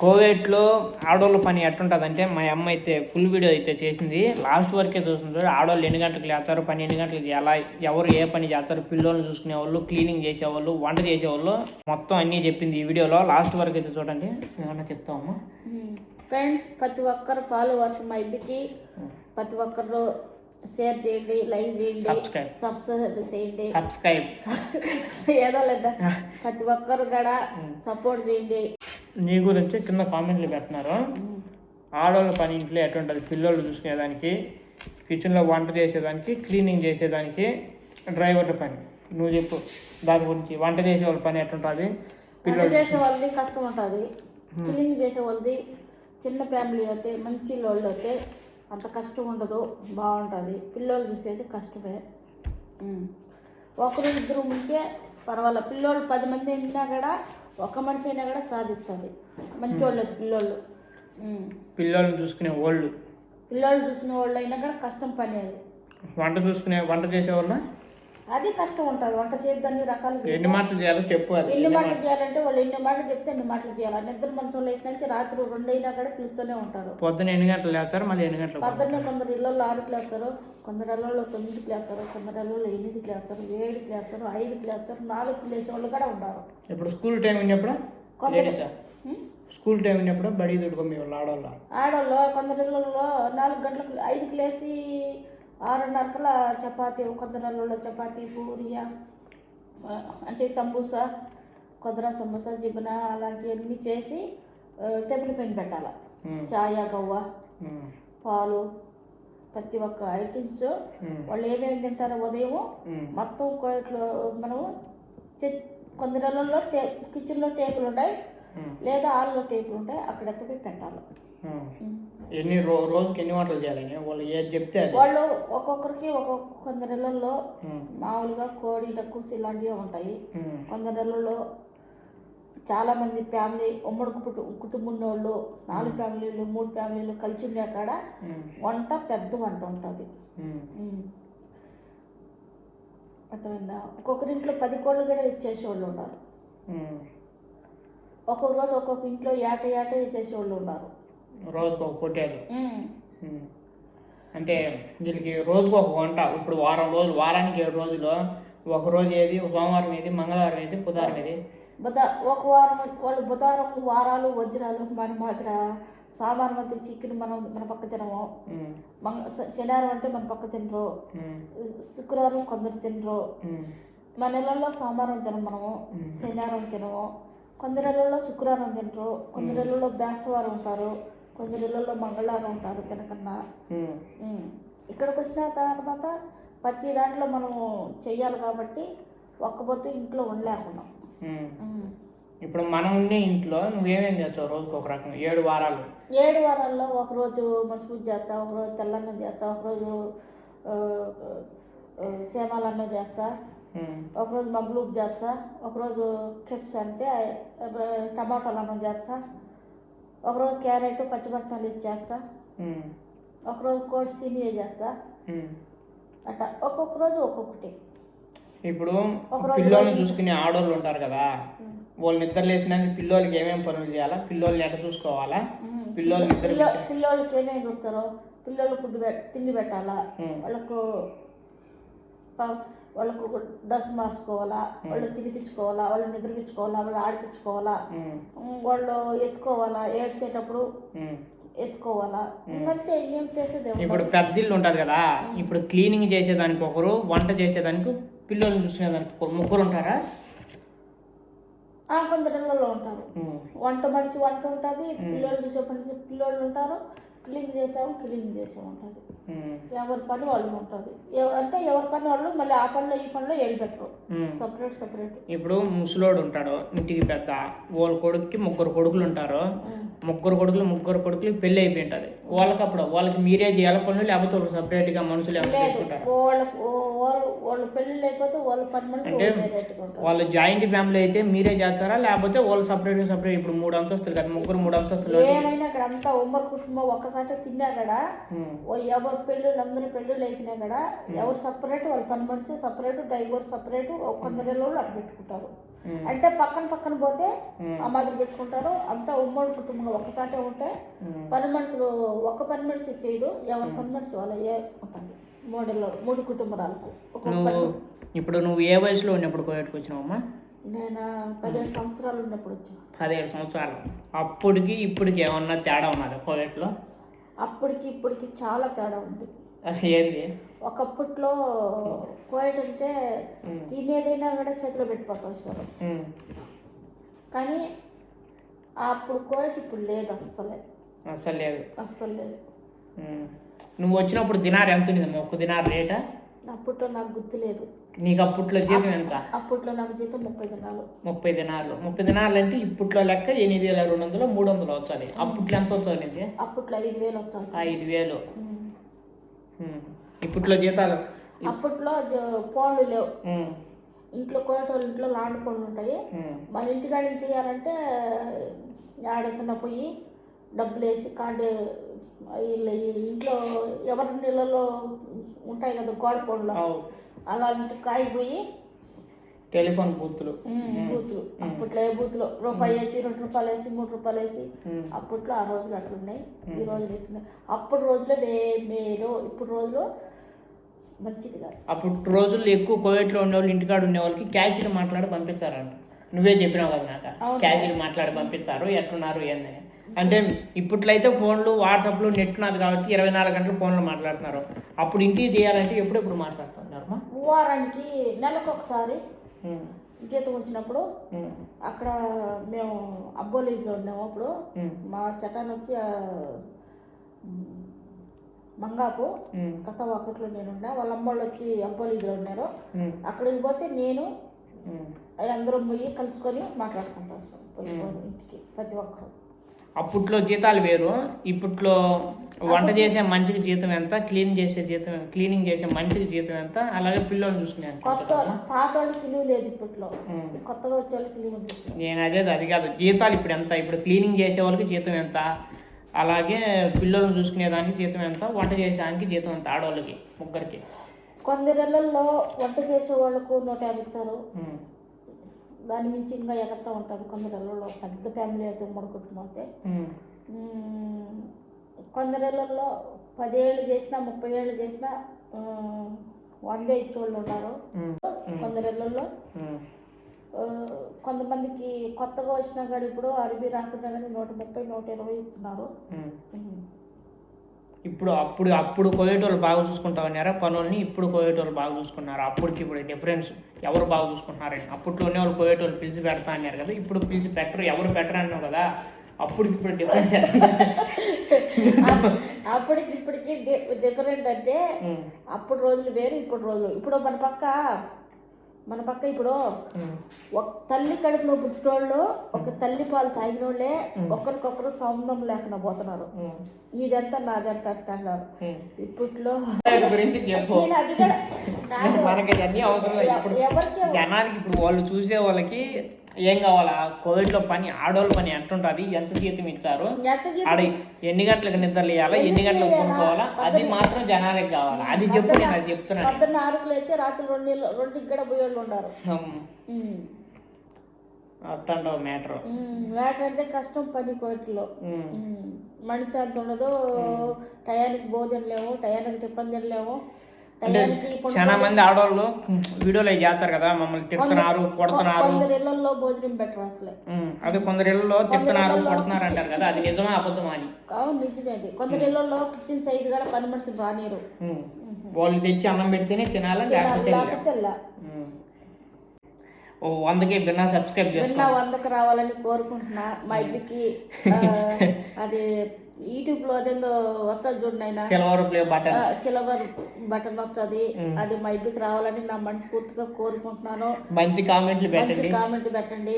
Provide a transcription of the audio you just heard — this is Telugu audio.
కోవిడ్లో ఆడవాళ్ళ పని ఎట్టుంటుందంటే మా అమ్మ అయితే ఫుల్ వీడియో అయితే చేసింది. లాస్ట్ వరకే చూస్తుంది ఆడవాళ్ళు ఎన్ని గంటలకు లేస్తారు పని ఎన్ని గంటలకు చేయాలా ఎవరు ఏ పని చేస్తారు పిల్లల్ని చూసుకునే వాళ్ళు క్లీనింగ్ చేసేవాళ్ళు వంట చేసేవాళ్ళు మొత్తం అన్నీ చెప్పింది ఈ వీడియోలో. లాస్ట్ వరకు అయితే చూడండి ఏమన్నా చెప్తామమ్మా ఫ్రెండ్స్ ప్రతి ఒక్కరు ఫాలోవర్స్ మా ఇంటికి. ప్రతి ఒక్కరు షేర్ చేయండి లైక్ చేయండి సబ్స్క్రైబ్. చేయండి. సబ్స్క్రైబ్. ఏదో లేదా? ప్రతి ఒక్కరు కూడా సపోర్ట్ చేయండి. నీ గురించి కింద కామెంట్లు పెడుతున్నారు. ఆడవాళ్ళ పని ఇంట్లో ఎటుంటుంది పిల్లలు చూసుకునేదానికి కిచెన్లో వంట చేసేదానికి క్లీనింగ్ చేసేదానికి డ్రైవర్ల పని. నువ్వు చెప్పు దాని గురించి వంట చేసే వాళ్ళ పని ఎటుంటుంది వంట పిల్లలు చేసే వాళ్ళది కష్టం ఉంటుంది క్లీనింగ్ చేసే వాళ్ళది చిన్న ఫ్యామిలీ అయితే మంచి వాళ్ళు అయితే అంత కష్టం ఉండదు బాగుంటుంది. పిల్లలు చూసేది కష్టమే. ఒకరు ఇద్దరు ఉంటే పర్వాలేదు పిల్లోళ్ళు పది మంది ఉన్నా కూడా ఒక మనిషి అయినా కూడా సాధిస్తుంది మంచి వాళ్ళు పిల్లోళ్ళు. చూసుకునే వాళ్ళు పిల్లోళ్ళు చూసిన వాళ్ళు అయినా కూడా కష్టం పని అది. వంట చూసుకునే వంట చేసే వాళ్ళ అది కష్టం ఉంటుంది. వంట చేయొద్దని రకాలు ఎన్ని మాటలు చేయాలో చెప్పు ఎన్ని మాటలు చేయాలంటే వాళ్ళు ఎన్ని మాటలు చెప్తే ఎన్ని మాటలు చేయాలి. నిద్ర మంచం లేచిన నుంచి రాత్రి రెండు అయినా కూడా పిలుస్తూనే ఉంటారు. పొద్దున ఎన్ని గంటలు లేస్తారు మళ్ళీ ఎన్ని గంటలు పొద్దున్నే కొందరు ఇళ్ళల్లో ఆరుకి లేస్తారు కొందరు ఇళ్ళల్లో తొమ్మిదికి లేస్తారు కొందరు ఇళ్ళల్లో ఎనిమిదికి లేస్తారు ఏడుకి లేస్తారు ఐదుకి లేస్తారు నాలుగుకి లేచే వాళ్ళు కూడా ఉన్నారు ఇప్పుడు స్కూల్ టైం ఉన్నప్పుడు? స్కూల్ టైం ఉన్నప్పుడు బడి దుడుకోమి వాళ్ళు ఆడవాళ్ళ? ఆడవాళ్ళు కొందరు ఇళ్ళల్లో నాలుగు గంటలకు ఐదుకి లేచి ఆరున్నరకల్లా చపాతీ కొందరు ఇళ్ళల్లో చపాతీ పూరియా అంటే సమోసా కొద్దిర సమోసా జిబన అలాంటివన్నీ చేసి టేబుల్ పైన పెట్టాలి. చాయ గవ్వ. పాలు ప్రతి ఒక్క ఐటమ్స్. వాళ్ళు ఏమేమి తింటారో ఉదయం. మొత్తం కోట్లో మనము చె- కొందరిలో టే కిచెన్లో టేబుల్ ఉంటాయి. లేదా హాల్లో టేబుల్ ఉంటాయి అక్కడ పెట్టాలి. ఎన్ని రో రోజుకి ఎన్ని వంటలు చేయాలని వాళ్ళు ఏది చెప్తే అది వాళ్ళు ఒక్కొక్కరికి ఒక్కొక్క కొందరిళ్ళల్లో ఉం. మామూలుగా కోడి డక్కుస్ ఇలాంటివి ఉంటాయి ఉం. కొందరిళ్ళల్లో చాలామంది ఫ్యామిలీ ఉమ్మడి కుటు కుటుంబం వాళ్ళు నాలుగు ఫ్యామిలీలు మూడు ఫ్యామిలీలు కలిసి ఉండే కాడ. వంట పెద్ద వంట ఉంటుంది. అర్థమైందా ఒక్కొక్కరి ఇంట్లో పది కోళ్ళు కూడా చేసేవాళ్ళు ఉన్నారు. ఒక్కొక్క రోజు ఒక్కొక్క ఇంట్లో ఏట ఏట చేసేవాళ్ళు ఉన్నారు రోజుకు ఒక పొట్టేలు. అంటే వీళ్ళకి రోజుకు ఒక వంట. ఇప్పుడు వారం రోజులు వారానికి ఏడు రోజులు. ఒక రోజు ఏది? సోమవారం ఏది? మంగళవారం ఏది? బుధవారం ఏది? బుధ ఒక వారం వాళ్ళు బుధవారం వారాలు వజ్రాలు మన మాత్ర సామాన్ మధ్య చికెన్ మనం మన పక్క తినము. మంగ శనివారం అంటే మన పక్క తినరు. శుక్రవారం కొందరు తినరు. మన నెలల్లో సోమవారం తినం మనము. శనివారం తినము. కొందరి నెలల్లో శుక్రవారం తినరు. కొందరి నెలల్లో బేసవారం ఉంటారు. కొందరి నెలల్లో మంగళవారం ఉంటారు తినకన్నా. ఇక్కడికి వచ్చిన తర్వాత ప్రతి దాంట్లో మనము చెయ్యాలి కాబట్టి ఒక్క పొద్దు ఇంట్లో ఉండలేకున్నాం. ఇప్పుడు మనం ఉండే ఇంట్లో నువ్వేమేం చేస్తావు రోజుకు ఒక రకం ఏడు వారాలు ఏడు వారాల్లో ఒకరోజు మసూద్ చేస్తా ఒకరోజు తెల్లన్నం చేస్తా ఒకరోజు సేమాలన్నం చేస్తా. ఒకరోజు మగ్లూబ్ చేస్తా ఒకరోజు కెప్స్ అంటే టమాటాలు అన్నం చేస్తా ఒకరోజు క్యారెట్ పచ్చిబట్టాలు ఇచ్చేస్తా. ఒకరోజు కోడి సీనియర్ చేస్తా. అట్లా ఒక్కొక్క రోజు ఒక్కొక్కటి ఇప్పుడు రోజు- చూసుకునే ఆడవాళ్ళు ఉంటారు కదా. వాళ్ళు నిద్ర లేచినాక పిల్లోళ్ళకి ఏమేమి పనులు చేయాలా పిల్లోల్ని ఎట్లా చూసుకోవాలా. పిల్లోలు నిద్ర పిల్ల పిల్లోళ్ళకి ఏమేమి చూస్తారో పిల్లలు ఫుడ్ తిండి పెట్టాలా. వాళ్ళకు వాళ్ళకు డ్రెస్ మార్చుకోవాలా వాళ్ళు తినిపించుకోవాలా వాళ్ళు నిద్రపించుకోవాలా వాళ్ళు ఆడిపించుకోవాలా వాళ్ళు ఎత్తుకోవాలా ఏడ్చేటప్పుడు. ఎత్తుకోవాలా ఇంకంతే ఏం చేసేది. ఇప్పుడు పెద్ద ఇల్లు ఉంటుంది కదా ఇప్పుడు క్లీనింగ్ చేసేదానికి ఒకరు వంట చేసేదానికి పిల్లల్ని చూసుకునేదానికి ఒకరు ముగ్గురు ఉంటారా ఆ, కొందరు ఇళ్ళలో ఉంటారు. వంట మనిషి వంట ఉంటుంది పిల్లలు చూసే పని పిల్లలు ఉంటారు క్లీన్ చేసాము క్లీన్ చేసాము ఉంటుంది. ఎవరి పని వాళ్ళు ఉంటుంది. అంటే ఎవరి పని వాళ్ళు మళ్ళీ ఆ పనిలో ఈ పనిలో ఏడు పెట్టరు ఉమ్. Separate separate. ఇప్పుడు ముసలోడు ఉంటాడు ఇంటికి పెద్ద. వాళ్ళ కొడుకుకి ముగ్గురు కొడుకులు ఉంటారు. ముగ్గురు కొడుకులు ముగ్గురు కొడుకులు పెళ్ళి అయిపోయి ఉంటుంది వాళ్ళకి అప్పుడు వాళ్ళకి మీరే చేయాలి పనులు లేకపోతే సపరేట్గా మనుషులు వాళ్ళ పెళ్ళిళ్ళు అయిపోతే వాళ్ళ పని మనిషి అంటే వేరేట్టుగా ఉంటారు వాళ్ళు జాయింట్ ఫ్యామిలీ అయితే మీరే చేస్తారా లేకపోతే వాళ్ళు సపరేట్ సపరేట్ ఇప్పుడు మూడు అంతస్తులు కదా ముగ్గురు మూడు అంతస్తులు ఏమైనా ఇక్కడ అంతా ఉమ్మడి కుటుంబం ఒక్కసారి తిన్నా కదా ఉమ్. ఎవరు పెళ్ళిళ్ళు అందరి పెళ్ళిళ్ళు అయిపోయినా కదా ఎవరు సపరేట్ వాళ్ళ పని మనిషి సపరేట్ డ్రైవర్ సపరేట్ కొందరు ఇళ్ళు అటు పెట్టుకుంటారు. అంటే పక్కన పక్కన పోతే ఉమ్. ఆ మాదిరి పెట్టుకుంటారు. అంతా ఉమ్మడి కుటుంబంగా ఒక్కసాటే ఉంటే. పని మనుషులు ఒక్క పని మనిషి చేయదు ఎవరి పని మనిషి వాళ్ళ ఏ ఉంటుంది మూడులో మూడు కుటుంబాలకు ఇప్పుడు నువ్వు ఏ వయసులో ఉన్నప్పుడు కోవిడ్కి వచ్చినావమ్మా? నేను పదిహేడు సంవత్సరాలు ఉన్నప్పుడు వచ్చాను. పదిహేడు సంవత్సరాలు. అప్పటికి ఇప్పటికి ఏమన్నా తేడా ఉన్నదా కోవిడ్లో అప్పటికి ఇప్పటికి చాలా తేడా ఉంది. అది ఏంది? ఒకప్పట్లో అంటే. తినేదైనా కూడా చేతిలో పెట్టిపోతాం సార్. కానీ అప్పుడు కోవిడ్ ఇప్పుడు లేదు అస్సలే. అసలు లేదు. అస్సలు లేదు. నువ్వు వచ్చినప్పుడు దినారు ఎంత ఉంది ఒక్క దినారు రేటా? అప్పట్లో నాకు గుర్తు లేదు. నీకు అప్పట్లో జీతం ఎంత? అప్పట్లో నాకు జీతం ముప్పై దినాలు. ముప్పై దినాలు. ముప్పై దినాలు అంటే ఇప్పట్లో లెక్క ఎనిమిది వేల రెండు వందలు మూడు వందలు అవుతుంది అప్పట్లో ఎంత అవుతుంది? అప్పట్లో ఐదు వేలు వస్తుంది ఐదు వేలు. ఇప్పట్లో జీతాలు? అప్పట్లో ఫోన్లు లేవు. ఇంట్లో కోయట వాళ్ళ ఇంట్లో లాండ్ ఫోన్లు ఉంటాయి. మన ఇంటికాడ నుంచి చేయాలంటే ఆడకిన పోయి డబ్బులు వేసి కార్డు ఇంట్లో ఎవరి నీళ్ళలో ఉంటాయి కదా గోడ అవు. అలాంటి కాయ పోయి టెలిఫోన్ బూతులు. బూతులు. అప్పట్లో ఏ బూతులు? రూపాయి వేసి రెండు రూపాయలు వేసి మూడు రూపాయలు వేసి. అప్పట్లో ఆ రోజులు అట్లున్నాయి. ఈ రోజులు ఇట్లున్నాయి అప్పుడు రోజులే మేలు. ఇప్పుడు రోజులు మంచిది కాదు. అప్పుడు రోజుల్లో ఎక్కువ కోవిడ్లో ఉండే వాళ్ళు ఇంటికాడ ఉండే వాళ్ళకి క్యాషియర్ మాట్లాడి పంపిస్తారంట. నువ్వే చెప్పినావు కదా నాకు. క్యాషియర్ మాట్లాడి పంపిస్తారు. ఎట్లున్నారు ఏందని. అంటే ఇప్పట్లో అయితే ఫోన్లు వాట్సాప్లు నెట్ ఉన్నది కాబట్టి ఇరవై నాలుగు గంటలు ఫోన్లో మాట్లాడుతున్నారు. అప్పుడు ఇంటికి చేయాలంటే ఎప్పుడెప్పుడు మాట్లాడుతున్నారు వారానికి నెలకు ఒకసారి జీతం వచ్చినప్పుడు అక్కడ మేము అబ్బోలీలో ఉన్నాము అప్పుడు. మా చటాన్ వచ్చి మంగాపు కథ ఒకట్లో నేను ఉన్నా వాళ్ళ అమ్మోళ్ళు వచ్చి అబ్బోలీలో ఉన్నారు. అక్కడికి పోతే నేను అందరం పోయి కలుసుకొని మాట్లాడుకుంటాం ఇంటికి ప్రతి ఒక్కరు. అప్పట్లో జీతాలు వేరు. ఇప్పట్లో వంట చేసే మనిషికి జీతం ఎంత క్లీన్ చేసే జీతం క్లీనింగ్ చేసే మనిషికి జీతం ఎంత అలాగే పిల్లల్ని చూసుకునే లేదు ఇప్పట్లో. కొత్తగా వచ్చే నేను అదే అది కాదు జీతాలు ఇప్పుడు ఎంత ఇప్పుడు క్లీనింగ్ చేసే వాళ్ళకి జీతం ఎంత అలాగే పిల్లల్ని చూసుకునే దానికి జీతం ఎంత వంట చేసేదానికి జీతం ఎంత ఆడవాళ్ళకి ముగ్గురికి. కొందరిళ్ళల్లో వంట చేసే వాళ్ళకు నూట యాభై ఇస్తారు. దాని మించి ఇంకా ఎగట్టా ఉంటుంది. కొందరిళ్ళలో పెద్ద ఫ్యామిలీ అయితే ఉమ్మడి కుటుంబం అయితే. కొందరిళ్ళల్లో పదేళ్ళు చేసినా ముప్పై ఏళ్ళు చేసినా వందే ఇచ్చేవాళ్ళు ఉన్నారు. ఆ, కొంతమందికి కొత్తగా వచ్చినా కానీ ఇప్పుడు అరబీ రాకుండా కానీ నూట ముప్పై నూట ఇరవై ఇస్తున్నారు. ఇప్పుడు అప్పుడు అప్పుడు కోవిడ్ వాళ్ళు బాగా చూసుకుంటామన్నారా పనుల్ని ఇప్పుడు కోవిడ్ వాళ్ళు బాగా చూసుకున్నారు. అప్పటికి ఇప్పుడు డిఫరెన్స్ ఎవరు బాగా చూసుకుంటున్నారని అప్పట్లోనే వాళ్ళు కోవిడ్ వాళ్ళు పిలిచి పెడతా అన్నారు కదా ఇప్పుడు పిలిచి పెట్టరు ఎవరు పెట్టరు అన్నావు కదా అప్పటికి ఇప్పుడు డిఫరెన్స్ అప్- అప్పటికి ఇప్పటికి డిఫరెంట్ అంటే అప్పుడు రోజులు వేరు ఇప్పుడు రోజులు. ఇప్పుడు మన పక్క మన పక్క ఇప్పుడు ఒక తల్లి కడుపులో పుట్టినోళ్ళు ఒక తల్లి పాలు తాగినోళ్ళే ఒకరికొకరు సంబంధం లేకుండా పోతున్నారు. నీదెంత నాదెంత అంటున్నారు. ఇప్పట్లో జనాలకి ఇప్పుడు వాళ్ళు చూసే వాళ్ళకి ఏం కావాలా? కోవిడ్లో పని ఆడవాళ్ళ పని ఎట్టుంటది ఎంత జీతం ఇచ్చారు? ఆడ ఎన్ని గంటలకు నిద్ర లేయాలా? ఎన్ని గంటలకు కొనుక్కోవాలా అది మాత్రం జనాలకి కావాలి. అది చెప్పు నేను అది చెప్తున్నాను లేచి రాత్రి రెండు రెండుకి కూడా పోయేళ్ళు ఉమ్. అట్టంటావు మ్యాటర్. మ్యాటర్ అంటే కష్టం పని ఉమ్, మనిషి అంత ఉండదు. టయానికి భోజనం లేవు టయానికి టిఫిన్ తినలేము. చాలా మంది ఆడవాళ్ళు వీడియోలో చేస్తారు కదా మమ్మల్ని తిడుతున్నారు కొడుతున్నారు. ఇళ్ళలో భోజనం పెట్టరు అసలే. అది కొందరు ఇళ్ళలో తిడుతున్నారు కొడుతున్నారు అంటారు కదా అది నిజమా అబద్ధమా అని. నిజమే అది. కొందరు ఇళ్ళలో కిచెన్ సైడ్ కూడా పని మనిషిని రానియరు. ఉమ్. వాళ్ళు తెచ్చి అన్నం పెడితేనే తినాలా లేకపోతే లేదు. లేకపోతే వెళ్ళా ఉమ్. ఓ వందకి బిన్నా సబ్స్క్రైబ్ చేసుకో. వందకు రావాలని కోరుకుంటున్నా. మా ఇంటికి అది యూట్యూబ్లో అదేందో వస్తుంది చూడండి silver play button. Silver button వస్తుంది అది మా ఇంటికి రావాలని నా మనస్ఫూర్తిగా కోరుకుంటున్నాను. మంచి కామెంట్లు పెట్టండి. కామెంట్ పెట్టండి.